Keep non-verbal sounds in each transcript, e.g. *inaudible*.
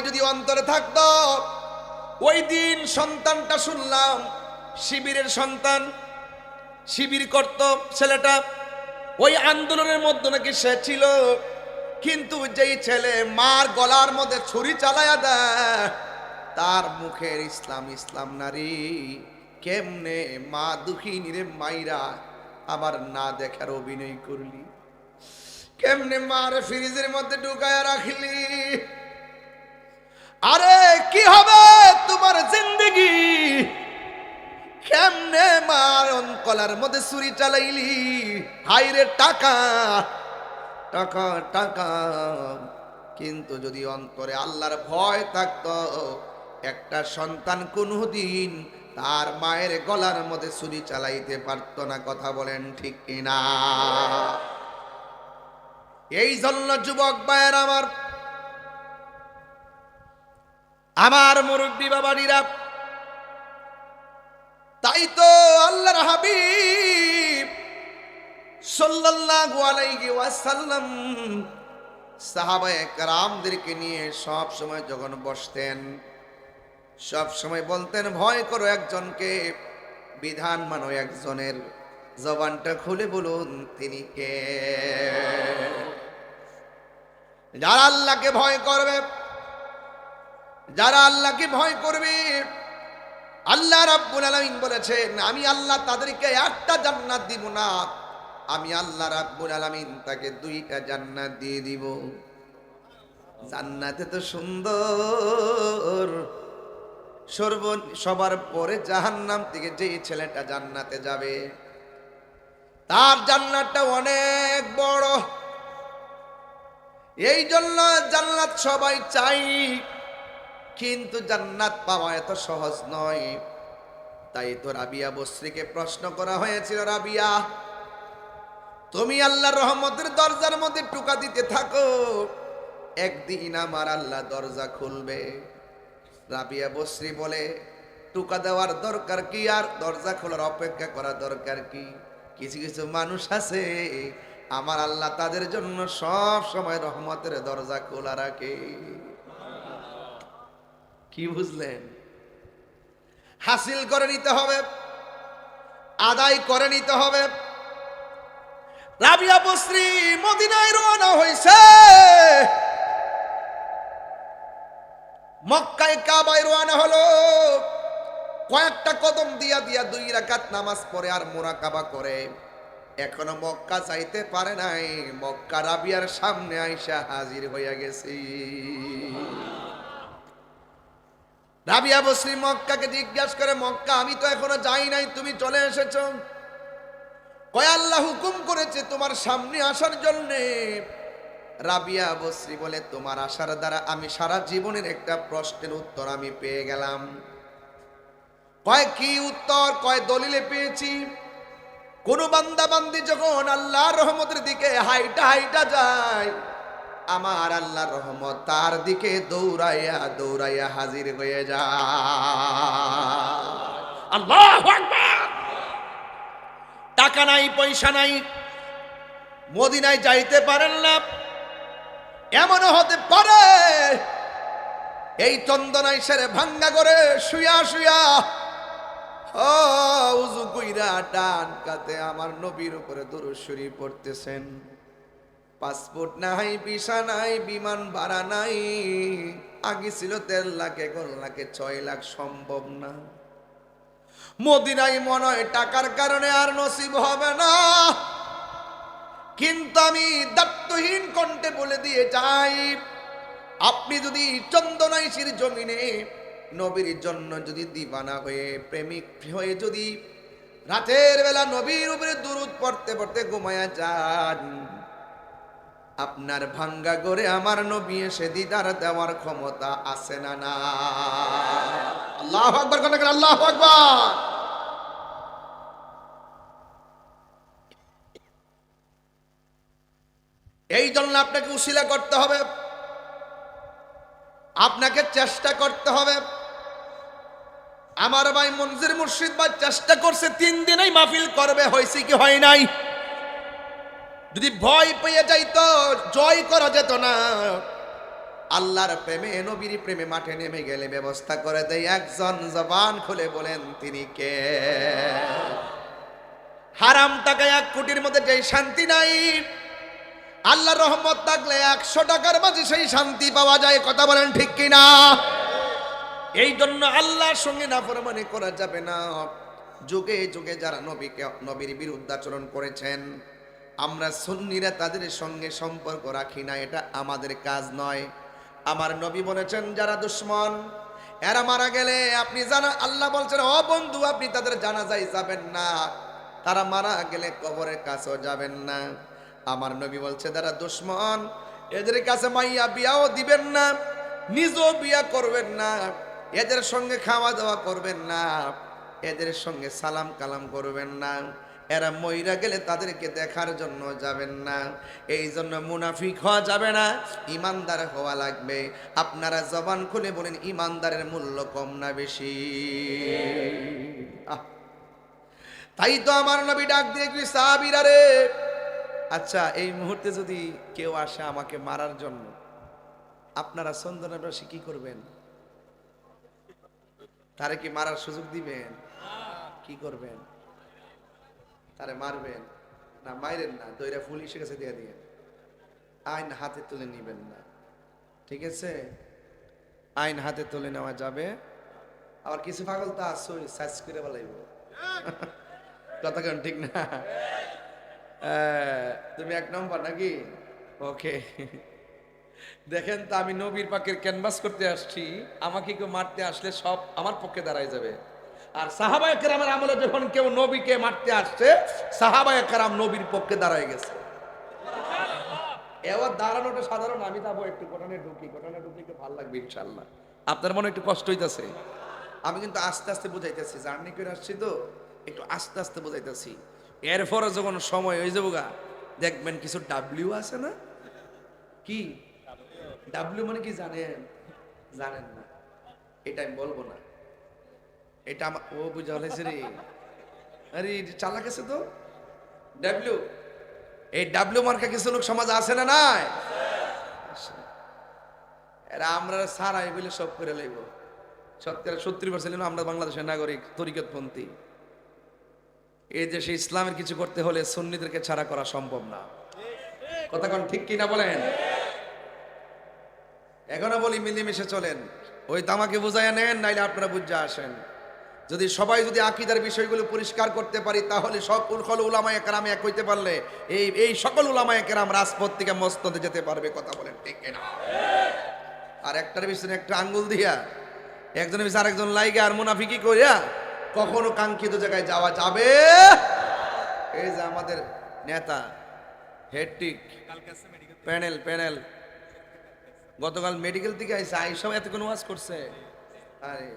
ভয় যদি অন্তরে থাকতো, ওই দিন সন্তানটা শুনলাম, শিবিরের সন্তান, শিবির করত ছেলেটা। ওই আন্দোলনের মধ্যে নাকি সে ছিল, কিন্তু যেই ছেলে মার গলার মধ্যে ছুরি চালায়া দেয়, তার মুখের ইসলাম ইসলাম নারী কেমনে মা দুঃখিনী রে মাইরা আবার না দেখার অভিনয় করলি? কেমনে মার ফ্রিজের মধ্যে ঢুকায় রাখলি? আরে কি হবে তোমার জিন্দগি? কেমনে মার কলার মধ্যে ছুরি চালাইলি? হাইরে টাকা টাকা টাকা। কিন্তু যদি অন্তরে আল্লাহর ভয় থাকতো, একটা সন্তান কোনদিন তার মায়ের গলার মধ্যে ছুরি চালাইতে পারতো না, কথা বলেন ঠিক কিনা? এই জন্য যুবক ভাইয়ের আমার আমার মুরব্বী বাবারিরা তাই তো আল্লাহর হাবিব সাল্লাল্লাহু আলাইহি ওয়াসাল্লাম সাহাবায়ে কেরামদেরকে নিয়ে সব সময় যখন বসতেন, সব সময় বলতেন, ভয় করো একজনকে, বিধান মানো একজনের, জবানটা খুলে বলুন তিনি কে? যারা আল্লাহকে ভয় করবে যারা আল্লাহকে ভয় করবে, আল্লাহ রাব্বুল আলামিন বলেছেন, আমি আল্লাহ তাদেরকে একটা জান্নাত দিব না, আমি আল্লাহ রাব্বুল আলামিন তাকে দুইটা জান্নাত দিয়ে দিব। জান্নাতে তো সুন্দর, সর্ব, সবার পরে জাহান্নাম থেকে যেই ছেলেটা জান্নাতে যাবে, তার জান্নাতটা অনেক বড়। এই জন্য জান্নাত সবাই চাই। কিন্তু জান্নাত পাওয়া এত সহজ নয়। তাই তো রাবিয়া বস্রীকে প্রশ্ন করা হয়েছিল, রাবিয়া, তুমি আল্লাহ রহমতের দরজার মধ্যে টুকা দিতে থাকো। একদিন আমার আল্লাহ দরজা খুলবে। রাবিয়া বস্রী বলে, টুকা দেওয়ার দরকার কি? আর দরজা খোলার অপেক্ষা করা দরকার কি? কিছু কিছু মানুষ আছে, আমার আল্লাহ তাদের জন্য সব সময় রহমতের দরজা খোলা রাখে। কি বুঝলেন? হাসিল করে নিতে হবে, আদায় করে নিতে হবে। রাবিয়া বস্রী মদিনায় রওনা হয়েছে। মক্কায় কাবায় রওনা হলো। কয়েকটা কদম দিয়া দিয়া দুই রাকাত নামাজ পড়ে আর মোরাকাবা করে। এখনও মক্কা চাইতে পারে নাই। মক্কা রাবিয়ার সামনে আইসা হাজির হইয়া গেছি। রাবিয়া বসরি মক্কাকে জিজ্ঞাসা করে, মক্কা, আমি তো এখনও যাই নাই, তুমি চলে এসেছ? কয়, আল্লাহ হুকুম করেছে তোমার সামনে আসার জন্যে। রাবিয়া বসরি বলে, তোমার আসার দ্বারা আমি সারা জীবনের একটা প্রশ্নের উত্তর আমি পেয়ে গেলাম। কয়, কি উত্তর? কয়, দলিলে পেয়েছি। কোন বান্দাবান্দি যখন আল্লাহর রহমতের দিকে হাইটা হাইটা যায় আমার আল্লাহ রহমত তার দিকে দৌড়াইয়া দৌড়াইয়া হাজির হয়ে যা আল্লাহ টাকা নাই, পয়সা নাই, মদিনায় যাইতে পারেন না। এমনও হতে পারে, এই চন্দনাই সেরে ভাঙ্গা করে শুয়া শুয়া উজু কইরা টান কাতে আমার নবীর উপরে দরুশ্বরী পড়তেছেন। পাসপোর্ট নাই, ভিসা নাই, বিমান ভাড়া নাই। আগে ছিল দেড় লাখ, এখন লাখে ছয় লাখ, সম্ভব না। মদিনাই মনে হয় টাকার কারণে আর নসিব হবে না। কিন্তু আমি দায়িত্বহীন কণ্ঠে বলে দিয়ে যাই, আপনি যদি চন্দনাইশির জমিনে নবীর জন্য যদি দিবানা হয়ে, প্রেমিক হয়ে যদি রাতের বেলা নবীর উপরে দূরত পড়তে পড়তে ঘুমায়া যান আপনার ভাঙ্গা করে আমার নবী এসে দিদার দেওয়ার ক্ষমতা আছে না না? আল্লাহ আকবর, কোন আল্লাহ আকবর। এই জন্য আপনাকে উশিলা করতে হবে। আপনাকে চেষ্টা করতে হবে। আমার ভাই মঞ্জির মুর্শিদ ভাই চেষ্টা করছে, তিন দিনেই মাহফিল করবে, হয়েছে কি হয় নাই? যদি ভয় পেয়ে যাইতো জয় করা যেত না। আল্লাহর প্রেমে, নবীর প্রেমে মাঠে নেমে গেলে ব্যবস্থা করে দেয়। একজন জবান খুলে বলেন, তিনি কে? হারাম টাকায় এক কোটির মধ্যে যেই শান্তি নাই। আল্লাহ রহমত থাকলে একশো টাকার মাঝে সেই শান্তি পাওয়া যায়। কথা বলেন ঠিক কিনা? এই জন্য আল্লাহর সঙ্গে না নাফরমানি করা যাবে না। যুগে যুগে যারা নবীকে, নবীর বিরুদ্ধাচরণ করেছেন আমরা সন্নিরা তাদের সঙ্গে সম্পর্ক রাখি না, এটা আমাদের কাজ নয়। আমার নবী বলেছেন, যারা দুশ্মন, এরা মারা গেলে আপনি জানা, আল্লাহ বলছেন, ও বন্ধু, আপনি তাদের জানাজাই যাবেন না। তারা মারা গেলে কবরের কাছেও যাবেন না। আমার নবী বলছে তারা দুশ্মন, এদের কাছে মাইয়া বিয়াও দিবেন না, নিজেও বিয়া করবেন না, এদের সঙ্গে খাওয়া দাওয়া করবেন না, এদের সঙ্গে সালাম কালাম করবেন না। এরা মইরা গেলে তাদেরকে দেখার জন্য যাবেন না। এই জন্য মুনাফিক হওয়া যাবে না, ইমানদার হওয়া লাগবে। আপনারা জবান খুলে বলেন, ইমানদারের মূল্য কম না বেশি। তাই তো আমার নবী ডাক দিয়ে কি সাহাবীরা রে। আচ্ছা এই মুহূর্তে যদি কেউ আসে আমাকে মারার জন্য, আপনারা সন্তানবাসী কি করবেন? তারে কি মারার সুযোগ দিবেন? কি করবেন? তারে মারবেন না, মাইরেন না, দইরা পুলিশের কাছে দিয়ে দিয়ে আইন হাতে তুলে নিবেন না। ঠিক আছে? আইন হাতে তুলে নেওয়া যাবে। আবার কিছু পাগল তো আসই সাইজ করে বলাইব। *laughs* কথা কেন ঠিক না? তুমি এক নম্বর নাকি? ওকে। দেখেন তো আমি নবীর পাকের ক্যানভাস করতে আসছি। আমাকে কেউ মারতে আসলে সব আমার পক্ষে দাঁড়ায় যাবে। আর সাহাবায় কেরামের আমলে যখন কেউ নবীকে মারতে আসছে, সাহাবায় কেরাম নবীর পক্ষে দাঁড়ায় গেছে। এবার দাঁড়ানোটা সাধারণ, আমি যাব একটু ঘটনে ঢুকি ঘটনে ঢুকলে ভালো লাগবে ইনশাল্লাহ আপনার মনে একটু কষ্ট হইতাছে? আমি কিন্তু আস্তে আস্তে বুঝাইতেছি, জার্নি করে আসছি তো, একটু আস্তে আস্তে বুঝাইতেছি। এরপরে যখন সময় হয়ে যাব গা, দেখবেন কিছু ডাব্লিউ আছে না? কি? ডাব্লিউ মানে কি জানেন? জানেন না। এটা আমি বলব না। এটা ও বুঝা হলেছে রে। আরে তো? ডাব্লিউ এই ডাব্লিউ মার্কা কিছু লোক সমাজ আছে না নাই? এরা আমরা সারাই বলে সব করে লইব। আমরা বাংলাদেশের নাগরিক, তরিকতপন্থী। এই দেশে ইসলামের কিছু করতে হলে সুন্নিদেরকে ছাড়া করা সম্ভব না। কথা কোন ঠিক কিনা বলেন? এখনও বলি মিলেমিশে চলেন। ওই তামাকে বুঝাইয়া নেন, নাইলে আপনারা বুঝে আসেন। যদি সবাই যদি আকিদার বিষয়গুলো পরিষ্কার করতে পারি, তাহলে সকল উলামায় কেরাম এক হইতে পারলে এই এই সকল উলামায় কেরাম রাজপথ থেকে মস্তদে যেতে পারবে, কথা বলেন ঠিক না আর একটার পিছনে একটা আঙ্গুল দিয়া, একজনের পিছনে আরেকজন লাইগে আর মুনাফিকি করিয়া কখনো কাঙ্ক্ষিত জায়গায় যাওয়া যাবে? এই যে আমাদের নেতা, হেডটিক, প্যানেল প্যানেল। গতকাল মেডিকেল থেকে আইসে আইসাও এত কোনো ওয়াজ করছে। আরে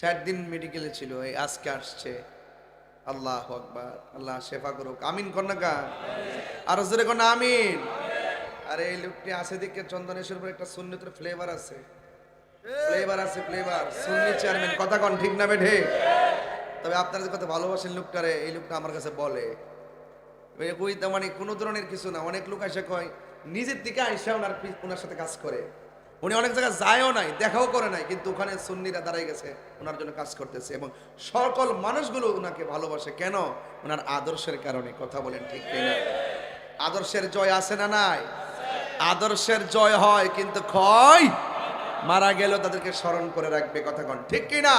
চার দিন মেডিকেলে ছিল, এই আজকে আসছে। আল্লাহ আকবার, আল্লাহ শেফা করুক। আমিন কন্যাকা আর জোরে কন্যা আমিন। আরে এই লোকটি আছে দিকে চন্দনেশ্বর উপর একটা সুন্নতের ফ্লেভার আছে। ফ্লেভার আছে ফ্লেভার সুন্নি চেয়ারম্যান কথা কন ঠিক না বেঠে? তবে আপনারা যে কথা ভালোবাসেন লোকটারে, এই লোকটা আমার কাছে বলে। মানে কোনো ধরনের কিছু না, অনেক লোক এসে কয়, নিজের দিকে আইসা ওনার ওনার সাথে কাজ করে। উনি অনেক জায়গায় যায়ও নাই, দেখাও করে নাই, কিন্তু ওখানে সুন্নিরা দাঁড়াই গেছে, ওনার জন্য কাজ করতেছে এবং সকল মানুষগুলো ওনাকে ভালোবাসে। কেন? ওনার আদর্শের কারণে, কথা বলেন ঠিক কিনা? আদর্শের জয় আছে না নাই? আদর্শের জয় হয়, কিন্তু ক্ষয় মারা গেলেও তাদেরকে স্মরণ করে রাখবে, কথা কন ঠিক কিনা?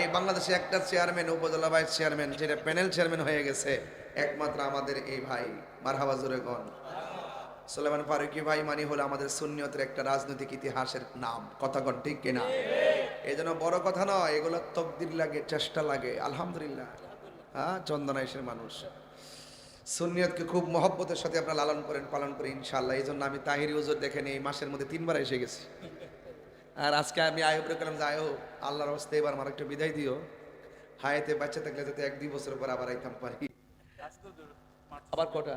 এই বাংলাদেশে একটা চেয়ারম্যান, উপজেলা ভাইস চেয়ারম্যান, যেটা প্যানেল চেয়ারম্যান হয়ে গেছে, একমাত্র আমাদের এই ভাই। মারহাবা জোরে গন সুলেমান ফারুকি ভাই মানে হলো আমাদের সুন্নিয়তের একটা রাজনৈতিক ইতিহাসের নাম। কথা কন ঠিক কিনা? এই জন্য বড় কথা নয় এগুলো তকদির লাগে চেষ্টা লাগে আলহামদুলিল্লাহ। হ্যাঁ চন্দনাইশের মানুষ। সুন্নিয়তকে খুব মহব্বতের সাথে আপনারা লালন করেন পালন করেন ইনশাল্লাহ এই জন্য আমি তাহিরি উজুর দেখেন এই মাসের মধ্যে তিনবার এসে গেছি। আর আজকে আমি আয়ব রেখলাম যে আয়ো আল্লাহর অবস্থা এবার আমার একটা বিদায় দিও। হায়াতে বাচ্চা থাকলে যাতে এক দুই বছর পর আবার আইতাম পারি। আবার কটা?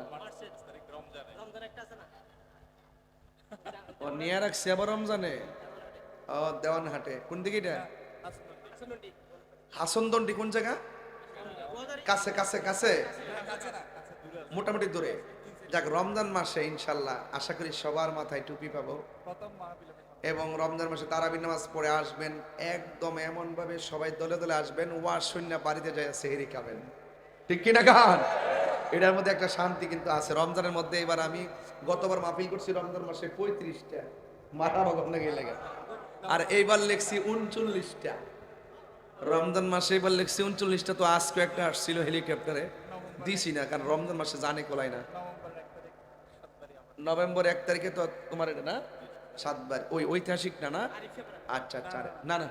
ও নিয়ে রাখছে আবার রমজানে? ও দেওয়ান হাটে কোন দিকে এটা? হাসনদন্ডি কোন জায়গা? কাছে কাছে কাছে? মোটামুটি দূরে। যাক রমজান মাসে ইনশাল্লাহ আশা করি সবার মাথায় টুপি পাবো। এবং রমজান মাসে তারাবি নামাজ পড়ে আসবেন। একদম এমন ভাবে সবাই দলে দলে আসবেন। ওয়ার শূন্য বাড়িতে যায় সেহেরি খাবেন। ঠিক কিনা গান এটার মধ্যে একটা শান্তি কিন্তু আছে। রমজানের মধ্যে এবার আমি গতবার মাহফিল করছি, রমজান মাসে পঁয়ত্রিশটা, মাথা ভগবান গেলে আর এইবার লিখছি উনচল্লিশটা। রমজান মাসে এবার লিখছি উনচল্লিশটা, তো আজকে একটা আসছিল হেলিকপ্টারে। দিছি না, কারণ রমজান মাসে জানে কোলাই না। নভেম্বর এক তারিখে তো তোমার এটা না? সাতবার। ওই ঐতিহাসিক না না? আচ্ছা আচ্ছা না না।